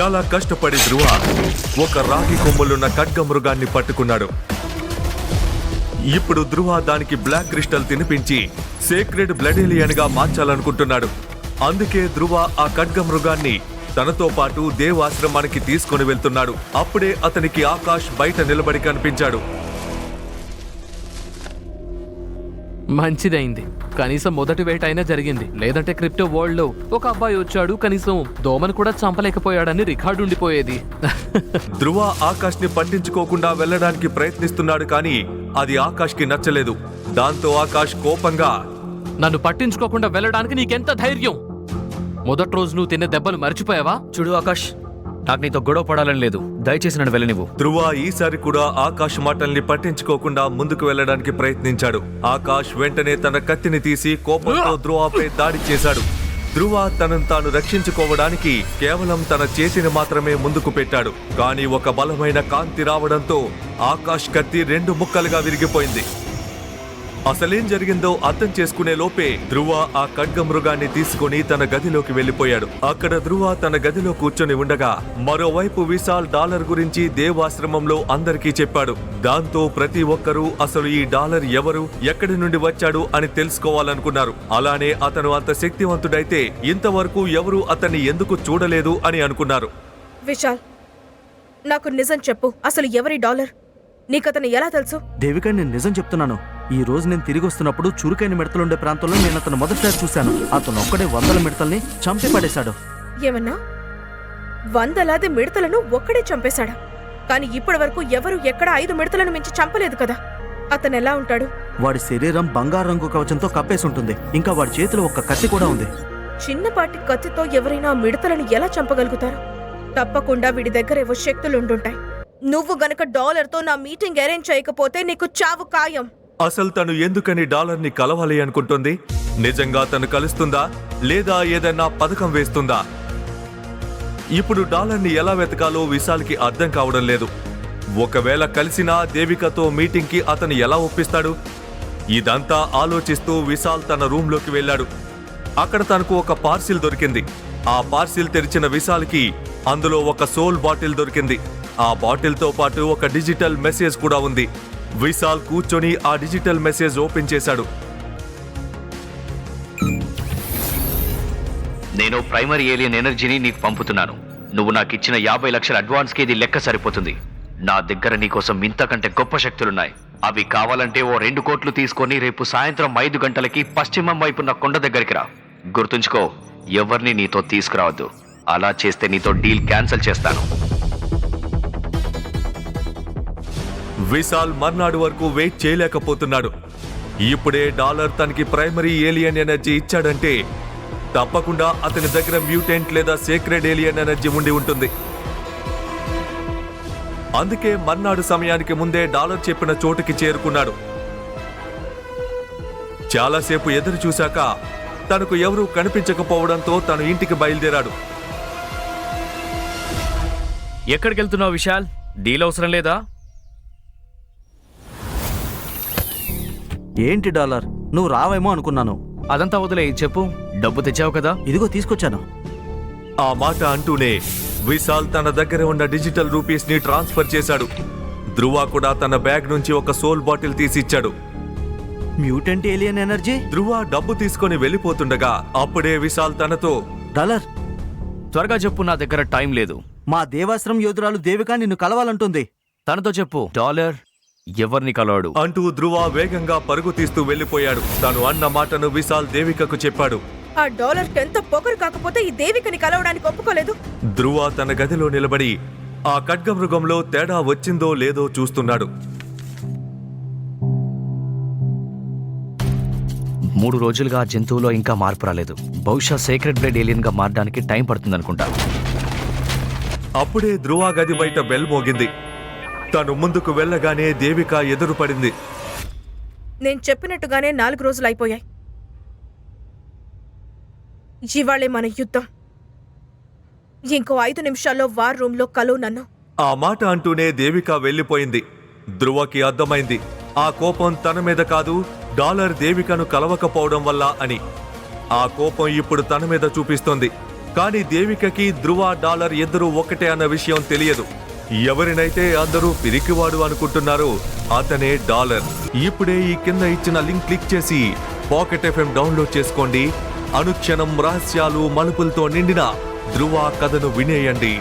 చాలా కష్టపడి ధ్రువ ఒక రాగి కొమ్ములున్న ఖడ్గమృగాన్ని పట్టుకున్నాడు. ఇప్పుడు ధ్రువ దానికి బ్లాక్ క్రిస్టల్ తినిపించి సేక్రెడ్ బ్లడ్గా మార్చాలనుకుంటున్నాడు. అందుకే ధ్రువ ఆ ఖడ్గమృగాన్ని తనతో పాటు దేవాశ్రమానికి తీసుకొని వెళ్తున్నాడు. అప్పుడే అతనికి ఆకాష్ బయట నిలబడి కనిపించాడు. మంచిదైంది. కనీసం మొదటి వేట అయినా జరిగింది. లేదంటే క్రిప్టో వరల్డ్లో ఒక అబ్బాయి వచ్చాడు కనీసం దోమను కూడా చంపలేకపోయాడని రికార్డు ఉండిపోయేది. ధ్రువ ఆకాష్ని పట్టించుకోకుండా వెళ్ళడానికి ప్రయత్నిస్తున్నాడు కానీ అది ఆకాష్కి నచ్చలేదు. దాంతో ఆకాష్ కోపంగా నన్ను పట్టించుకోకుండా వెళ్ళడానికి నీకెంత ధైర్యం? మొదటి రోజు నువ్వు తిన్న దెబ్బలు మర్చిపోయావా? చూడు ఆకాష్ నాకు నీతో గొడవ పడాలని లేదు. దయచేసి నన్ను వెళ్ళనివ్వు. ధ్రువ ఈసారి కూడా ఆకాష్ మాటల్ని పట్టించుకోకుండా ముందుకు వెళ్ళడానికి ప్రయత్నించాడు. ఆకాష్ వెంటనే తన కత్తిని తీసి కోపంతో ధ్రువపై దాడి చేశాడు. ధ్రువ తనను తాను రక్షించుకోవడానికి కేవలం తన చేతిని మాత్రమే ముందుకు పెట్టాడు. కానీ ఒక బలమైన కాంతి రావడంతో ఆకాష్ కత్తి రెండు ముక్కలుగా విరిగిపోయింది. అసలేం జరిగిందో అర్థం చేసుకునే లోపే ధ్రువ ఆ ఖడ్గమృగాన్ని తీసుకుని తన గదిలోకి వెళ్ళిపోయాడు అక్కడ ధ్రువ తన గదిలో కూర్చొని ఉండగా మరోవైపు విశాల్ డాలర్ గురించి దేవాశ్రమంలో అందరికీ చెప్పాడు. దాంతో ప్రతి ఒక్కరూ అసలు ఈ డాలర్ ఎవరు ఎక్కడి నుండి వచ్చాడు అని తెలుసుకోవాలనుకున్నారు. అలానే అతను అంత శక్తివంతుడైతే ఇంతవరకు ఎవరూ అతన్ని ఎందుకు చూడలేదు అని అనుకున్నారు. విశాల్ నాకు నిజం చెప్పు. అసలు ఎవరి డాలర్? నీకతను ఎలా తెలుసు? దేవిక నేను నిజం చెప్తున్నాను. ఈ రోజు నేను తిరిగి వస్తున్నప్పుడు చురుకైన మిడతలుండే ప్రాంతంలో నేను అతను మొదటిసారి చూశాను. అతను ఒక్కడే వందల మిడతల్ని చంపి పడేశాడు. ఏమన్నా? వందలాది మిడతలను ఒక్కడే చంపేశాడా? కానీ ఇప్పటి వరకు ఎవరు ఎక్కడ ఐదు మిడతలను మించి చంపలేదు కదా. అతను ఎలా ఉంటాడు? వాడి శరీరం బంగారు రంగు కవచంతో కప్పేసి ఉంటుంది. ఇంకా వాడి చేతిలో ఒక కత్తి కూడా ఉంది. చిన్నపాటి కత్తితో ఎవరైనా మిడతలను ఎలా చంపగలుగుతారు? తప్పకుండా వీడి దగ్గర ఏవో శక్తులుండుంటాయి నువ్వు గనక డాలర్తో నా మీటింగ్ అరేంజ్ చేయకపోతే నీకు చావు ఖాయం. అసలు తను ఎందుకని డాలర్ని కలవాలి అనుకుంటుంది? నిజంగా తను కలుస్తుందా? లేదా ఏదైనా పథకం వేస్తుందా? ఇప్పుడు డాలర్ని ఎలా వెతకాలో విశాల్కి అర్థం కావడం లేదు. ఒకవేళ కలిసినా దేవికతో మీటింగ్కి అతను ఎలా ఒప్పిస్తాడు? ఇదంతా ఆలోచిస్తూ విశాల్ తన రూంలోకి వెళ్ళాడు. అక్కడ తనకు ఒక పార్సిల్ దొరికింది. ఆ పార్సిల్ తెరిచిన విశాల్కి అందులో ఒక సోల్ బాటిల్ దొరికింది. ఆ బాటిల్తో పాటు ఒక డిజిటల్ మెసేజ్ కూడా ఉంది. విశాల్ కూర్చొని ఆ డిజిటల్ మెసేజ్ ఓపెన్ చేశాడు. నేను ప్రైమరీ ఏలియన్ ఎనర్జీని నీకు పంపుతున్నాను. నువ్వు నాకు ఇచ్చిన యాభై లక్షల అడ్వాన్స్కి ఇది లెక్క సరిపోతుంది. నా దగ్గర నీకోసం ఇంతకంటే గొప్ప శక్తులున్నాయి. అవి కావాలంటే ఓ రెండు కోట్లు తీసుకొని రేపు సాయంత్రం ఐదు గంటలకి పశ్చిమం వైపున్న కొండ దగ్గరికి రా. గుర్తుంచుకో ఎవరిని నీతో తీసుకురావద్దు. అలా చేస్తే నీతో డీల్ క్యాన్సిల్ చేస్తాను. విశాల్ మర్నాడు వరకు వెయిట్ చేయలేకపోతున్నాడు. ఇప్పుడే డాలర్ తనకి ప్రైమరీ ఏలియన్ ఎనర్జీ ఇచ్చాడంటే తప్పకుండా అతని దగ్గర మ్యూటెంట్ లేదా సేక్రెడ్ ఏలియన్ ఎనర్జీ ఉండి ఉంటుంది. అందుకే మర్నాడు సమయానికి ముందే డాలర్ చెప్పిన చోటుకి చేరుకున్నాడు. చాలాసేపు ఎదురు చూశాక తనకు ఎవరూ కనిపించకపోవడంతో తను ఇంటికి బయలుదేరాడు. ఎక్కడికి వెళ్తున్నావు విశాల్? డీల్ అవసరం లేదా? ఏంటి డాలర్? నువ్వు రావేమో అనుకున్నాను. అదంతా వదిలే చెప్పు. డబ్బు తెచ్చావు కదా? ఇదిగో తీసుకొచ్చాను. ఆ మాట అంటూనే విశాల్ తన దగ్గర ఉన్న డిజిటల్ రూపీస్ని ట్రాన్స్ఫర్ చేశాడు. ధ్రువ కూడా తన బ్యాగ్ నుంచి ఒక సోల్ బాటిల్ తీసిచ్చాడు మ్యూటెంట్ ఏలియన్ ఎనర్జీ? ధ్రువ డబ్బు తీసుకొని వెళ్ళిపోతుండగా అప్పుడే విశాల్ తనతో డాలర్! త్వరగా చెప్పు నా దగ్గర టైం లేదు. మా దేవాశ్రం యోధురాలు దేవిక నిన్ను కలవాలంటుంది. తనతో చెప్పు. డాలర్! ఎవరిని కలవాడు? అంటూ ధ్రువ వేగంగా పరుగు తీస్తూ వెళ్ళిపోయాడు. తను అన్న మాటను విశాల్ దేవికకు చెప్పాడు. ఆ డాలర్కి ఎంత పొగరు కాకపోతే ఈ దేవికని కలవడానికి ఒప్పుకోలేదు. ధ్రువ తన గదిలో నిలబడి ఆ ఖడ్గమృగంలో తేడా వచ్చిందో లేదో చూస్తున్నాడు. మూడు రోజులుగా ఆ జంతువులో ఇంకా మార్పు రాలేదు. బహుశా సీక్రెట్ బ్లడ్ ఏలియన్గా మారడానికి టైం పడుతుందనుకుంటా. అప్పుడే ధ్రువ గది బయట బెల్ మోగింది. తను ముందుకు వెళ్ళగానే దేవిక ఎదురుపడింది. నేను చెప్పినట్టుగానే నాలుగు రోజులు అయిపోయాయి. ఇవాళే మన యుద్ధం. ఇంకో ఐదు నిమిషాల్లో వార్ రూమ్లో కలువు నన్ను. ఆ మాట అంటూనే దేవిక వెళ్ళిపోయింది. ధ్రువకి అర్థమైంది. ఆ కోపం తన మీద కాదు డాలర్ దేవికను కలవకపోవడం వల్ల అని. ఆ కోపం ఇప్పుడు తన మీద చూపిస్తోంది. కానీ దేవికకి ధ్రువ డాలర్ ఇద్దరు ఒకటే అన్న విషయం తెలియదు. ఎవరినైతే అందరూ పిరికివాడు అనుకుంటున్నారో అతనే డాలర్. ఇప్పుడే ఈ కింద ఇచ్చిన లింక్ క్లిక్ చేసి పాకెట్ ఎఫ్ఎం డౌన్లోడ్ చేసుకోండి. అనుక్షణం రహస్యాలు మలుపులతో నిండిన ధ్రువ కథను వినేయండి.